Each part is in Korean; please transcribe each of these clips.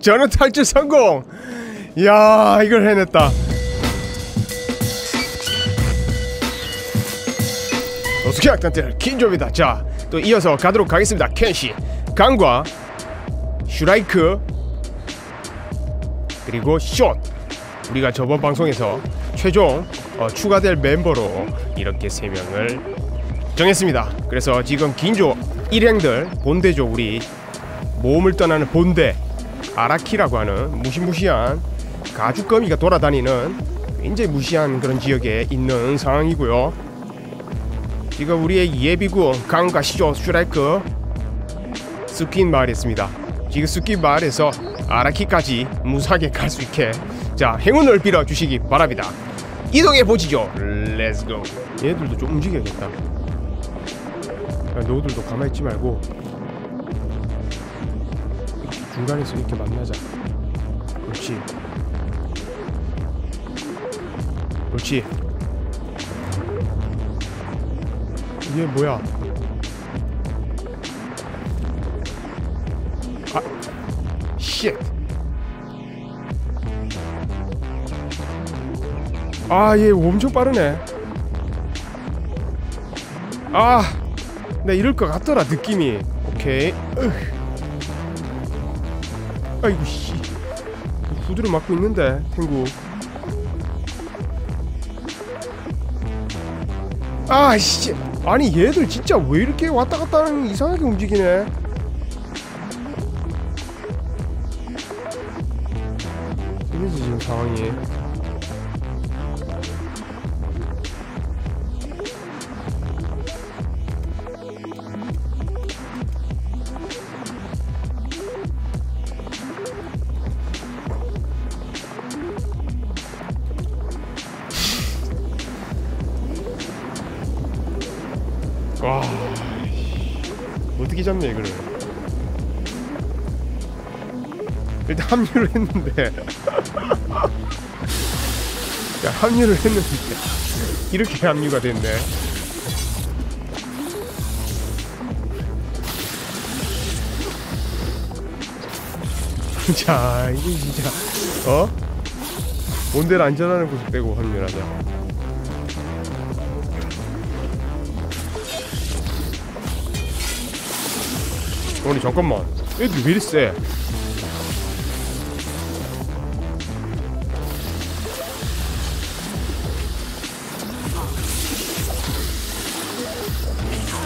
저는 탈출 성공. 이야 이걸 해냈다. 어떻게 악단들 킨조입니다. 자 또 이어서 가도록 하겠습니다. 켄시 강과 슈라이크 그리고 숏. 우리가 저번 방송에서 최종 어, 추가될 멤버로 이렇게 세 명을 정했습니다. 그래서 지금 긴조 일행들 본대죠 우리. 모험을 떠나는 본대 아라키라고 하는 무시무시한 가죽거미가 돌아다니는 굉장히 무시한 그런 지역에 있는 상황이고요. 지금 우리의 예비군 강과 시조 슈라이크 스킨 마을에 있습니다. 지금 스킨 마을에서 아라키까지 무사하게 갈 수 있게 자 행운을 빌어 주시기 바랍니다. 이동해 보시죠. 렛츠고. 얘들도 좀 움직여야겠다. 야, 너들도 가만히 있지 말고 중간에서 이렇게 만나자. 그렇지. 그렇지. 이게 뭐야? 아, 쉣. 아, 얘 엄청 빠르네. 아, 나 이럴 것 같더라 느낌이. 오케이. 으흐. 아이고 씨. 후드를 맞고 있는데 탱구. 아 씨. 아니 얘들 진짜 왜 이렇게 왔다 갔다 하는 이상하게 움직이네. 이러지 지금 상황이. 와. 어떻게 잡냐 이거를. 일단 합류를 했는데. 야 합류를 했는데. 이렇게 합류가 됐네. 자 이게 진짜 어? 온데를 안전하는 곳을 빼고 합류하자 아니 잠깐만. 애들이 왜 이리 세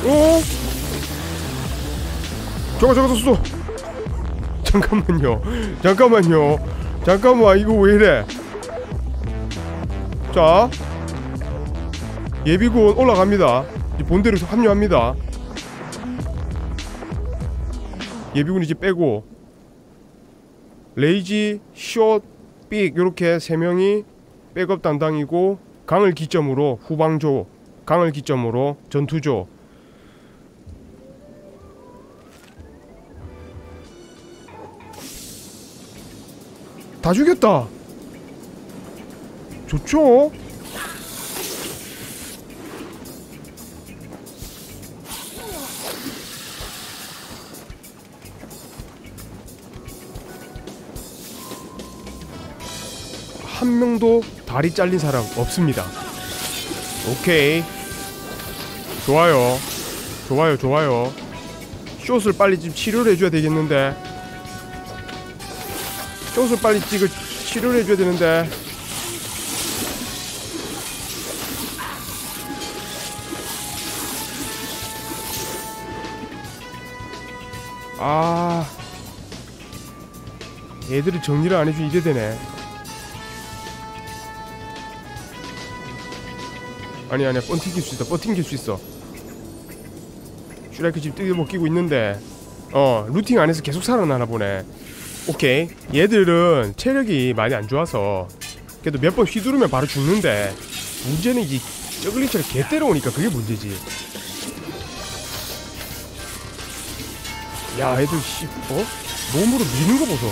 어? 저거 저거 쏘 잠깐만요. 잠깐만요. 잠깐만 이거 왜 이래? 자. 예비군 올라갑니다. 본대로 합류합니다 예비군 이제 빼고 레이지, 숏, 삑 이렇게 세 명이 백업 담당이고 강을 기점으로 후방조, 강을 기점으로 전투조. 다 죽였다. 좋죠? 한 명도 다리 잘린 사람 없습니다. 오케이. 좋아요. 좋아요, 좋아요. 숏을 빨리 좀 치료를 해줘야 되겠는데. 숏을 빨리 찍을 치료를 해줘야 되는데. 아. 애들이 정리를 안 해주니 이래 되네. 아니 아니야. 뻔튕길 수 있어. 뻔튕길 수 있어. 슈라이크 지금 뜯어 먹기고 있는데. 어 루팅 안에서 계속 살아나나 보네. 오케이. 얘들은 체력이 많이 안 좋아서 그래도 몇 번 휘두르면 바로 죽는데 문제는 이 저글링처럼 개 때려오니까 그게 문제지. 야 애들 씨 어? 몸으로 미는 거 보소.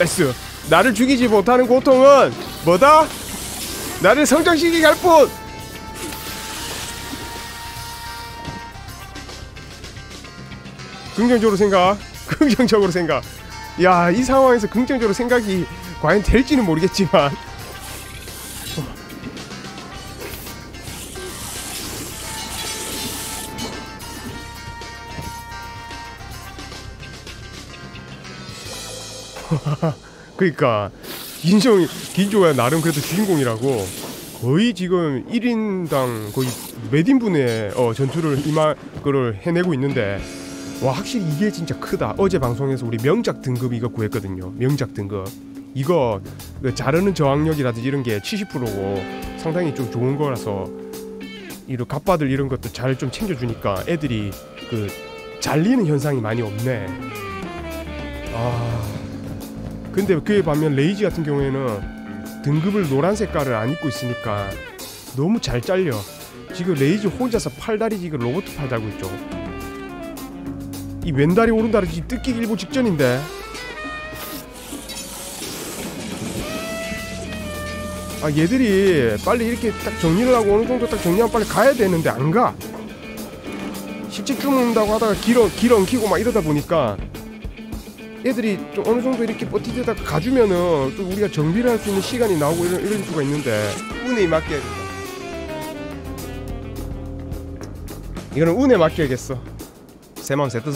S 나를 죽이지 못하는 고통은 뭐다? 나를 성장시키게 할뿐 긍정적으로 생각 긍정적으로 생각. 야, 이 상황에서 긍정적으로 생각이 과연 될지는 모르겠지만. 그러니까 인정 긴조가 나름 그래도 주인공이라고. 거의 지금 1인당 거의 몇 인분의 어, 전투를 이마 그를 해내고 있는데 와 확실히 이게 진짜 크다. 어제 방송에서 우리 명작 등급 이거 구했거든요. 명작 등급. 이거 그 자르는 저항력이라든지 이런 게 70%고 상당히 좀 좋은 거라서 이런 갑바들 이런 것도 잘 좀 챙겨주니까 애들이 그 잘리는 현상이 많이 없네. 아. 근데 그에 반면 레이지 같은 경우에는 등급을 노란 색깔을 안 입고 있으니까 너무 잘 잘려. 지금 레이지 혼자서 팔다리 지금 로봇 팔 달고 있죠 이 왼다리 오른다리 지금 뜯기 일보 직전인데 아 얘들이 빨리 이렇게 딱 정리를 하고 어느 정도 딱 정리하면 빨리 가야 되는데 안 가. 실제 죽는다고 하다가 길어 길 엉키고 막 이러다 보니까 애들이 좀 어느 정도 이렇게 버티다가 가주면은 좀 우리가 정비를 할 수 있는 시간이 나오고 이런, 이럴 수가 있는데 운에 맡겨야 된다. 이거는 운에 맡겨야겠어. 새 마음 새뜻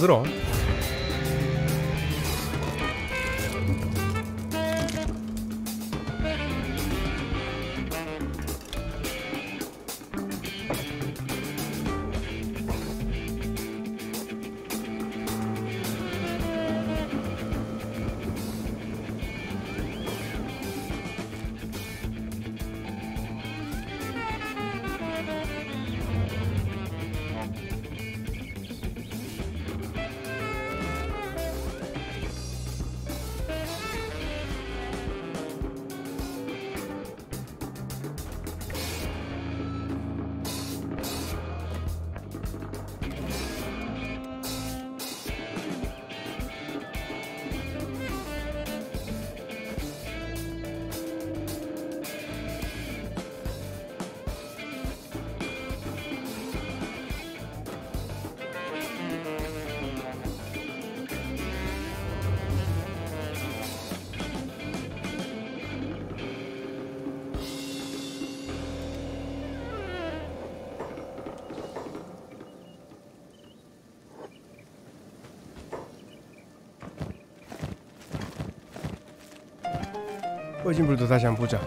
꺼진 불도 다시 한번 보자.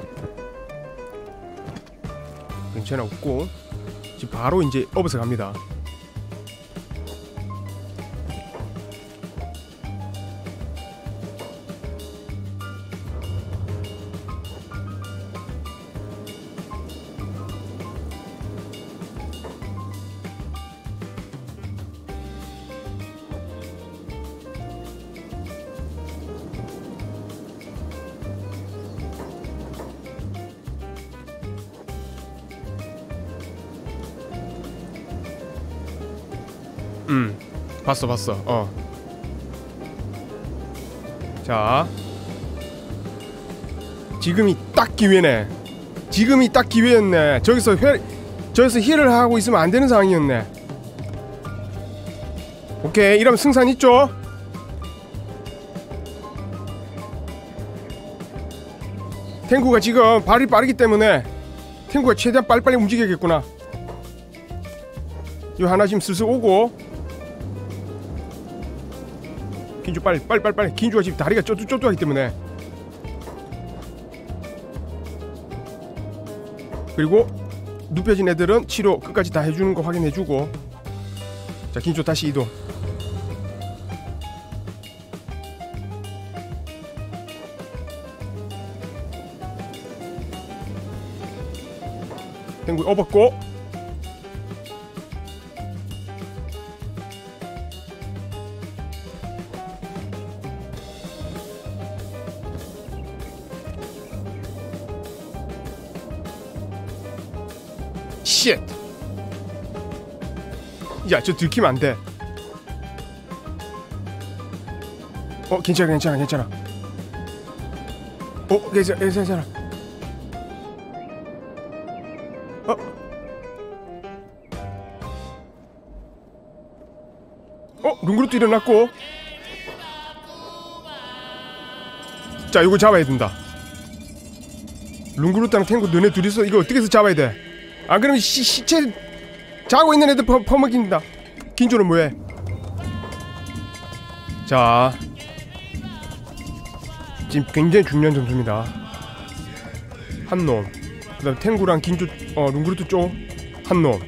괜찮아 없고 지금 바로 이제 업어서 갑니다. 음 봤어 봤어. 어. 자. 지금이 딱 기회네. 지금이 딱 기회였네. 저기서 회 저기서 힐을 하고 있으면 안 되는 상황이었네. 오케이 이러면 승산 있죠? 탱구가 지금 발이 빠르기 때문에 탱구가 최대한 빨리빨리 움직여야겠구나. 요 하나 지금 슬슬 오고 긴주 빨리 빨리 빨리 빨리. 긴주가 지금 다리가 쩌뚝쩌뚝하기 때문에. 그리고 눕혀진 애들은 치료 끝까지 다 해주는 거 확인해주고. 자 긴주 다시 이동. 땡구 업었고 쉣! 야, 저 들키면 안 돼. 어, 괜찮아, 괜찮아, 괜찮아. 어, 괜찮아, 괜찮아. 어? 어, 룽그룹도 일어났고. 자 이거 잡아야 된다 룽그루따랑 탱구 너네 둘이서 이거 어떻게 해서 잡아야 돼 안 그러면 시, 시체 자고 있는 애들 퍼, 퍼먹긴다. 긴조는 뭐해? 자. 지금 굉장히 중요한 점수입니다. 한놈. 그 다음 탱구랑 긴조 어 룽그루트 쪽한놈.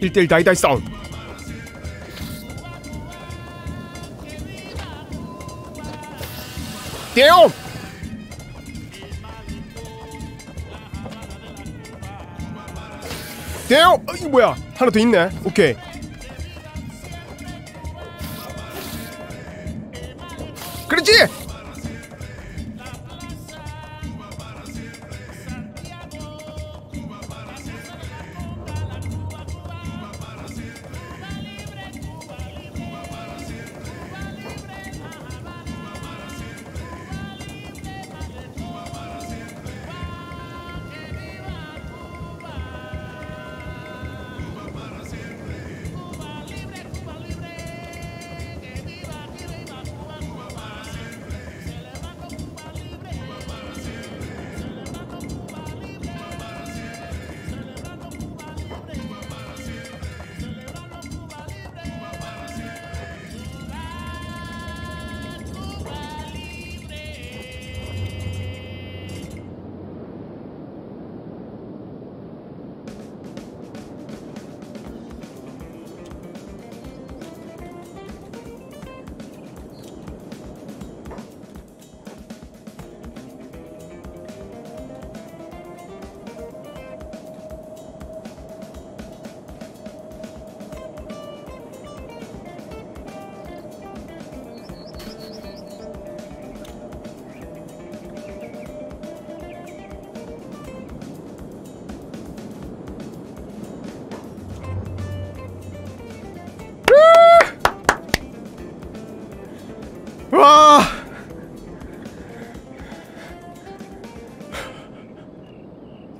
1대1 다이다이 싸움. 대용 대용 어, 이 뭐야? 하나 더 있네. 오케이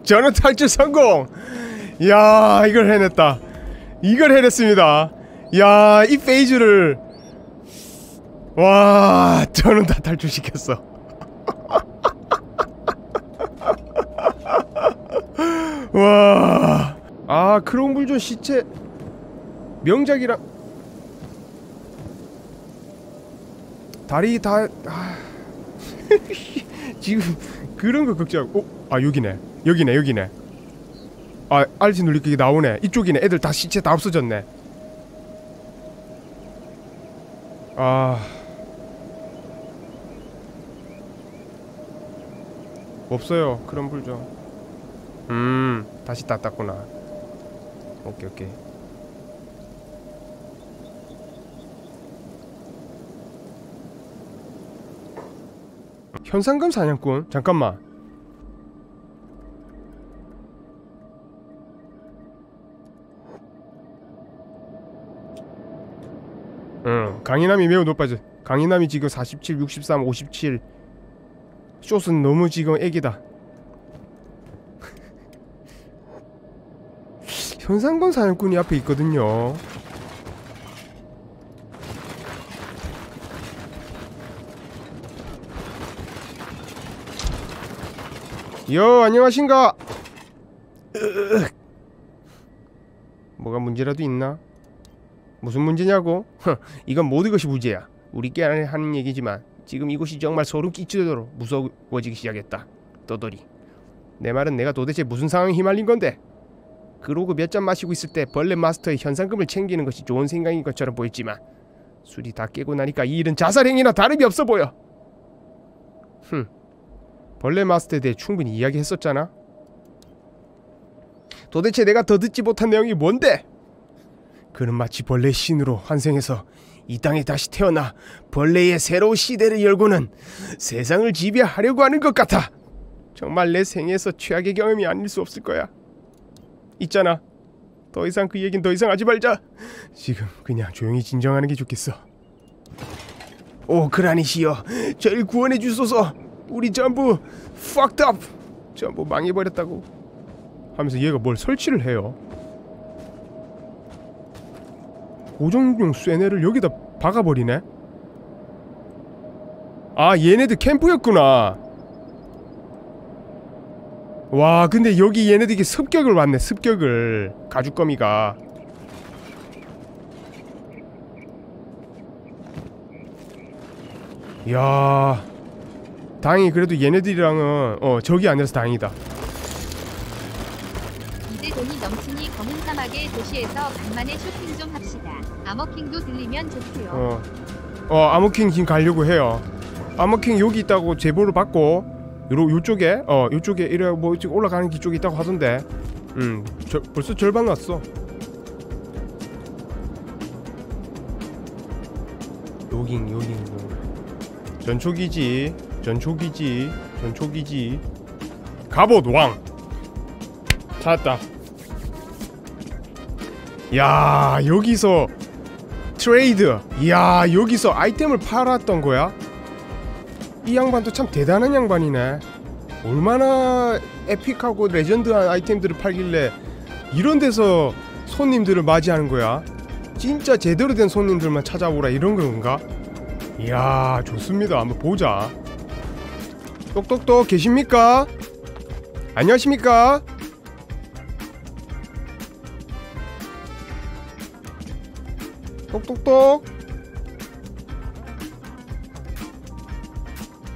저는 탈출 성공. 야 이걸 해냈다. 이걸 해냈습니다. 야 이 페이지를. 와 저는 다 탈출시켰어. 와 아 크롱불존 시체. 명작이랑 다리 다 아... 지금 그런 거 걱정. 어? 아 여기네. 여기네 여기네. 아 알지 눌리기 나오네. 이쪽이네. 애들 다 시체 다 없어졌네. 아 없어요. 그런 불죠. 음 다시 땄다구나. 오케이 오케이. 현상금 사냥꾼 잠깐만 강인함이 매우 높아져. 강인함이 지금 47, 63, 57 숏은 너무 지금 애기다. 현상금 사냥꾼이 앞에 있거든요. 여 안녕하신가? 으으. 뭐가 문제라도 있나? 무슨 문제냐고? 이건 모든 것이 문제야 우리끼리 하는 얘기지만 지금 이곳이 정말 소름 끼치도록 무서워지기 시작했다 떠돌이 내 말은 내가 도대체 무슨 상황에 휘말린 건데 그러고 몇 잔 마시고 있을 때 벌레 마스터의 현상금을 챙기는 것이 좋은 생각인 것처럼 보였지만 술이 다 깨고 나니까 이 일은 자살행위나 다름이 없어 보여 흠 벌레 마스터에 대해 충분히 이야기했었잖아. 도대체 내가 더 듣지 못한 내용이 뭔데? 그는 마치 벌레 신으로 환생해서 이 땅에 다시 태어나 벌레의 새로운 시대를 열고는 세상을 지배하려고 하는 것 같아. 정말 내 생에서 최악의 경험이 아닐 수 없을 거야. 있잖아. 더 이상 그 얘긴 더 이상 하지 말자. 지금 그냥 조용히 진정하는 게 좋겠어. 오 그라니시여, 저를 구원해 주소서. 우리 전부 fucked up 전부 망해버렸다고 하면서 얘가 뭘 설치를 해요 고정용 쇠뇌를 여기다 박아버리네? 아 얘네들 캠프였구나. 와 근데 여기 얘네들이 습격을 왔네 습격을. 가죽거미가. 이야 다행히 그래도 얘네들이랑은 어 적이 아니라서 다행이다. 이제 돈이 넘치니 검은 사막의 도시에서 간만에 쇼핑 좀 합시다. 아머킹도 들리면 좋고요. 어, 어 아모킹 지금 가려고 해요. 아모킹 여기 있다고 제보를 받고 요 요쪽에 어 요쪽에 이래 뭐 이쪽 올라가는 길 쪽에 있다고 하던데. 음, 저, 벌써 절반 왔어. 여긴 여긴 여긴. 전초기지 전초기지 전초기지 갑옷 왕 찾았다. 야 여기서 트레이드 이야 여기서 아이템을 팔았던 거야? 이 양반도 참 대단한 양반이네 얼마나 에픽하고 레전드한 아이템들을 팔길래 이런 데서 손님들을 맞이하는 거야 진짜 제대로 된 손님들만 찾아오라 이런 건가? 이야 좋습니다 한번 보자 똑똑똑 계십니까? 안녕하십니까? 똑똑똑.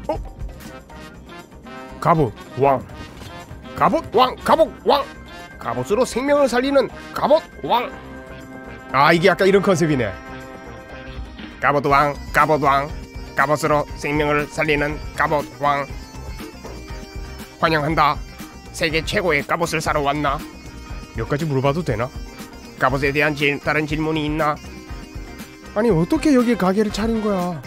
어? 갑옷 왕. 갑옷 왕 갑옷 왕. 갑옷으로 생명을 살리는 갑옷 왕아 이게 약간 이런 컨셉이네. 갑옷 왕 갑옷 왕. 갑옷으로 생명을 살리는 갑옷 왕. 환영한다. 세계 최고의 갑옷을 사러 왔나? 몇 가지 물어봐도 되나? 갑옷에 대한 질, 다른 질문이 있나 아니 어떻게 여기 가게를 차린 거야?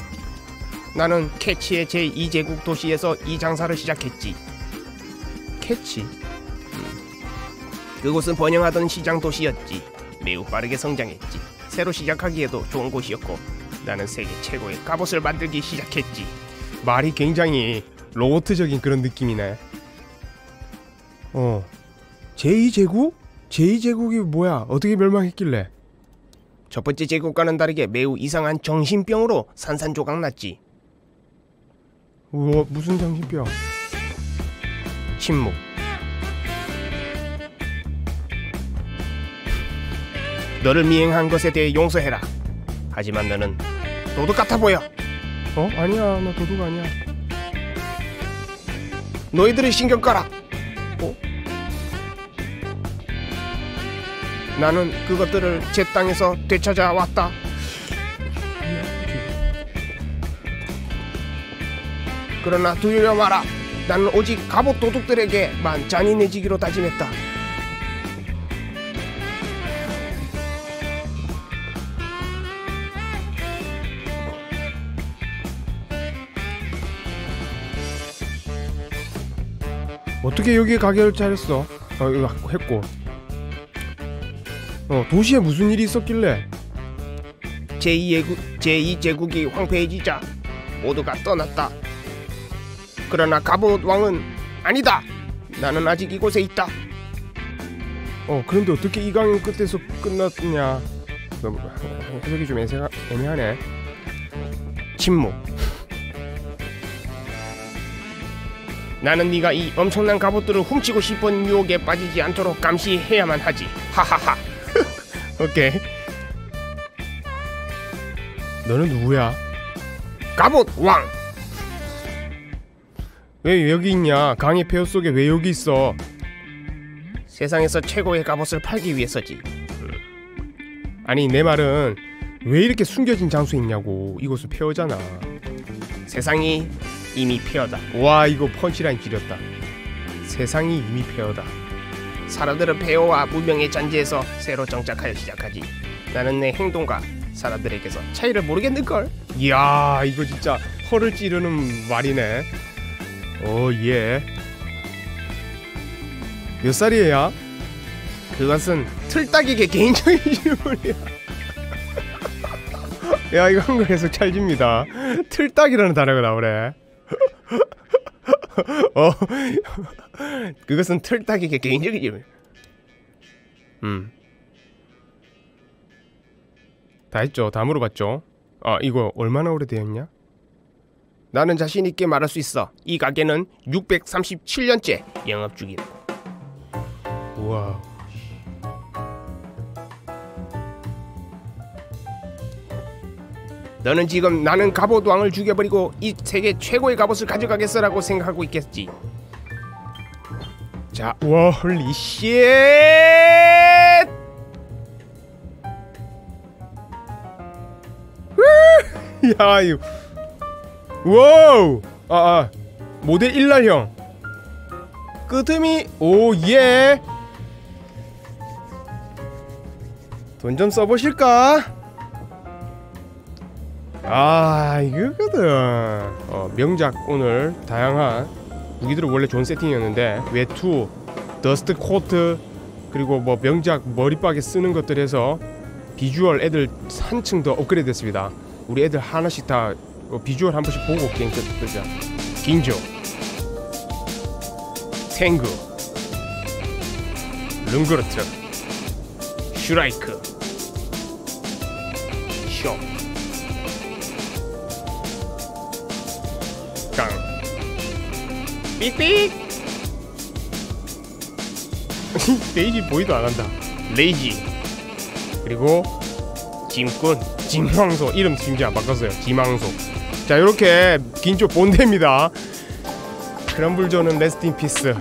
나는 캐치의 제2제국 도시에서 이 장사를 시작했지. 캐치? 음. 그곳은 번영하던 시장 도시였지. 매우 빠르게 성장했지. 새로 시작하기에도 좋은 곳이었고 나는 세계 최고의 갑옷을 만들기 시작했지. 말이 굉장히 로보트적인 그런 느낌이네. 어. 제2제국? 제2제국이 뭐야? 어떻게 멸망했길래? 첫 번째 제국과는 다르게 매우 이상한 정신병으로 산산조각 났지. 우와 무슨 정신병? 침묵. 너를 미행한 것에 대해 용서해라. 하지만 너는 도둑 같아 보여. 어? 아니야 나 도둑 아니야. 너희들을 신경 꺼라. 나는 그것들을 제 땅에서 되찾아 왔다. 그러나 두려워 마라. 나는 오직 갑옷 도둑들에게만 잔인해지기로 다짐했다. 어떻게 여기 가게를 차렸어? 어, 했고 어 도시에 무슨 일이 있었길래? 제2제국, 제2제국이 황폐해지자 모두가 떠났다. 그러나 갑옷 왕은 아니다. 나는 아직 이곳에 있다. 어 그런데 어떻게 이 강의 끝에서 끝났냐? 너무 해석이 좀 애매하, 애매하네. 침묵. 나는 네가 이 엄청난 갑옷들을 훔치고 싶은 유혹에 빠지지 않도록 감시해야만 하지. 하하하 오케이. 너는 누구야? 갑옷 왕. 왜 여기 있냐? 강의 폐허 속에 왜 여기 있어? 세상에서 최고의 갑옷을 팔기 위해서지. 아니 내 말은 왜 이렇게 숨겨진 장소에 있냐고. 이곳은 폐허잖아. 세상이 이미 폐허다. 와 이거 펀치라인 지렸다. 세상이 이미 폐허다. 사람들은 폐허와 무명의 잔재에서 새로 정착하여 시작하지. 나는 내 행동과 사람들에게서 차이를 모르겠는걸? 이야 이거 진짜 허를 찌르는 말이네. 오 예. 몇 살이에요? 그것은 틀딱이게 개인적인 질문이야. 야 이거 해석 찰집니다. 틀딱이라는 단어가 나오네. 어 그것은 틀딱이게 개인적인 질문. 음. 다 했죠. 다 물어봤죠. 아 이거 얼마나 오래되었냐? 나는 자신 있게 말할 수 있어. 이 가게는 637년째 영업 중이라고. 우와. 너는 지금 나는 갑옷 왕을 죽여버리고 이 세계 최고의 갑옷을 가져가겠어라고 생각하고 있겠지. 자, 와, 홀리 쉣! 야, 이거 와우! 아, 아. 모델 1날형. 끄듬이 오 예. 돈 좀 써보실까? 아 이거거든. 어, 명작 오늘 다양한 무기들은 원래 좋은 세팅이었는데 외투, 더스트 코트 그리고 뭐 명작 머리박에 쓰는 것들 해서 비주얼 애들 한층 더 업그레이드 됐습니다. 우리 애들 하나씩 다 어, 비주얼 한 번씩 보고 게임 끝- 끄자. 긴조, 탱구, 룽그르트, 슈라이크, 삑삑. 레이지 보이도 안 한다. 레이지 그리고 짐꾼, 짐황소 이름 심지어 안 바꿨어요. 짐황소. 자 이렇게 긴조 본대입니다. 크럼블존은 레스트 인 피스